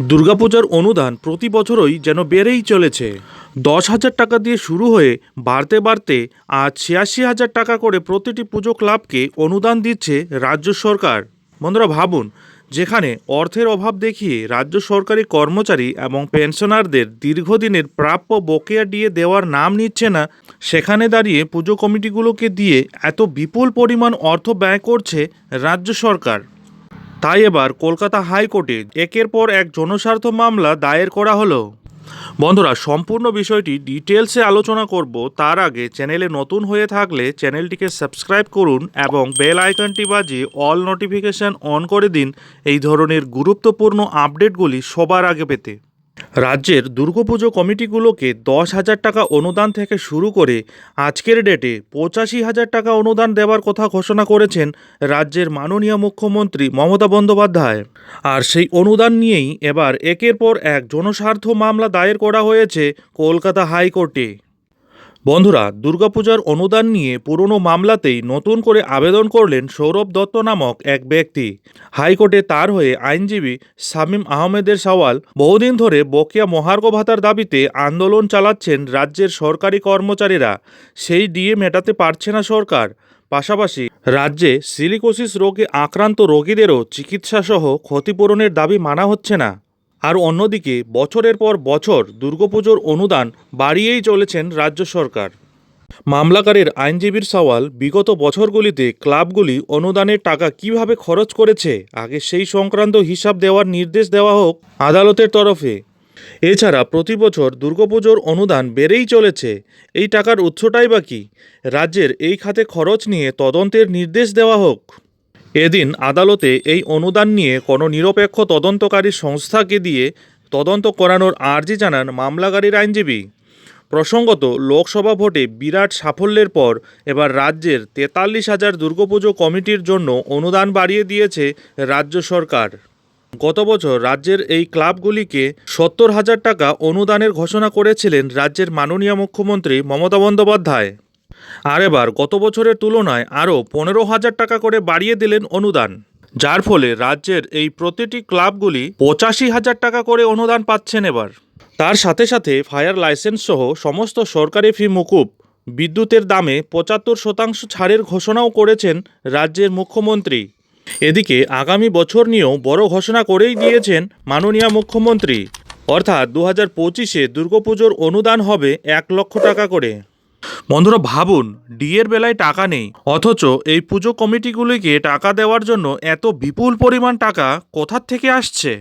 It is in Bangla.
দুর্গাপূজার অনুদান প্রতি বছরই যেন বেড়েই চলেছে। দশ হাজার টাকা দিয়ে শুরু হয়ে বাড়তে বাড়তে আজ ছিয়াশি হাজার টাকা করে প্রতিটি পুজো ক্লাবকে অনুদান দিচ্ছে রাজ্য সরকার। বন্ধুরা, ভাবুন, যেখানে অর্থের অভাব দেখিয়ে রাজ্য সরকারি কর্মচারী এবং পেনশনারদের দীর্ঘদিনের প্রাপ্য বকেয়া দিয়ে দেওয়ার নাম নিচ্ছে না, সেখানে দাঁড়িয়ে পুজো কমিটিগুলোকে দিয়ে এত বিপুল পরিমাণ অর্থ ব্যয় করছে রাজ্য সরকার। তাই এবার কলকাতা হাইকোর্টে একের পর এক জনস্বার্থ মামলা দায়ের করা হলো। বন্ধুরা, সম্পূর্ণ বিষয়টি ডিটেলসে আলোচনা করব। তার আগে চ্যানেলে নতুন হয়ে থাকলে চ্যানেলটিকে সাবস্ক্রাইব করুন এবং বেল আইকনটি বাজিয়ে অল নোটিফিকেশান অন করে দিন। এই ধরনের গুরুত্বপূর্ণ আপডেটগুলি সবার আগে পেতে। রাজ্যের দুর্গাপুজো কমিটিগুলোকে দশ হাজার টাকা অনুদান থেকে শুরু করে আজকের ডেটে পঁচাশি হাজার টাকা অনুদান দেওয়ার কথা ঘোষণা করেছেন রাজ্যের মাননীয় মুখ্যমন্ত্রী মমতা বন্দ্যোপাধ্যায়। আর সেই অনুদান নিয়েই এবার একের পর এক জনস্বার্থ মামলা দায়ের করা হয়েছে কলকাতা হাইকোর্টে। বন্ধুরা, দুর্গাপূজার অনুদান নিয়ে পুরনো মামলাতেই নতুন করে আবেদন করলেন সৌরভ দত্ত নামক এক ব্যক্তি। হাইকোর্টে তার হয়ে আইনজীবী শামীম আহমেদের সওয়াল, বহুদিন ধরে বকেয়া মহার্ঘ ভাতার দাবিতে আন্দোলন চালাচ্ছেন রাজ্যের সরকারি কর্মচারীরা। সেই ডিএ মেটাতে পারছে না সরকার। পাশাপাশি রাজ্যে সিলিকোসিস রোগে আক্রান্ত রোগীদেরও চিকিৎসাসহ ক্ষতিপূরণের দাবি মানা হচ্ছে না। আর অন্যদিকে বছরের পর বছর দুর্গাপুজোর অনুদান বাড়িয়েই চলেছেন রাজ্য সরকার। মামলাকারের আইনজীবীর সওয়াল, বিগত বছরগুলিতে ক্লাবগুলি অনুদানের টাকা কীভাবে খরচ করেছে, আগে সেই সংক্রান্ত হিসাব দেওয়ার নির্দেশ দেওয়া হোক আদালতের তরফে। এছাড়া প্রতি বছর দুর্গাপুজোর অনুদান বেড়েই চলেছে, এই টাকার উৎসটাই বা কী? রাজ্যের এই খাতে খরচ নিয়ে তদন্তের নির্দেশ দেওয়া হোক। এদিন আদালতে এই অনুদান নিয়ে কোনো নিরপেক্ষ তদন্তকারী সংস্থাকে দিয়ে তদন্ত করানোর আর্জি জানান মামলাকারীর আইনজীবী। প্রসঙ্গত, লোকসভা ভোটে বিরাট সাফল্যের পর এবার রাজ্যের তেতাল্লিশ হাজার দুর্গাপুজো কমিটির জন্য অনুদান বাড়িয়ে দিয়েছে রাজ্য সরকার। গত বছর রাজ্যের এই ক্লাবগুলিকে সত্তর হাজার টাকা অনুদানের ঘোষণা করেছিলেন রাজ্যের মাননীয় মুখ্যমন্ত্রী মমতা বন্দ্যোপাধ্যায়। আর এবার গত বছরের তুলনায় আরও পনেরো হাজার টাকা করে বাড়িয়ে দিলেন অনুদান, যার ফলে রাজ্যের এই প্রতিটি ক্লাবগুলি পঁচাশি হাজার টাকা করে অনুদান পাচ্ছেন এবার। তার সাথে সাথে ফায়ার লাইসেন্স সহ সমস্ত সরকারি ফি মুকুব, বিদ্যুতের দামে পঁচাত্তর শতাংশ ছাড়ের ঘোষণাও করেছেন রাজ্যের মুখ্যমন্ত্রী। এদিকে আগামী বছর নিয়েও বড় ঘোষণা করেই দিয়েছেন মাননীয় মুখ্যমন্ত্রী। অর্থাৎ দু হাজার পঁচিশে দুর্গাপুজোর অনুদান হবে এক লক্ষ টাকা করে। বন্ধুরা, ভাবুন ডিয়ের বেলায় টাকা নেই, অথচ এই পুজো কমিটিগুলিকে টাকা দেওয়ার জন্য এত বিপুল পরিমাণ টাকা কোথার থেকে আসছে?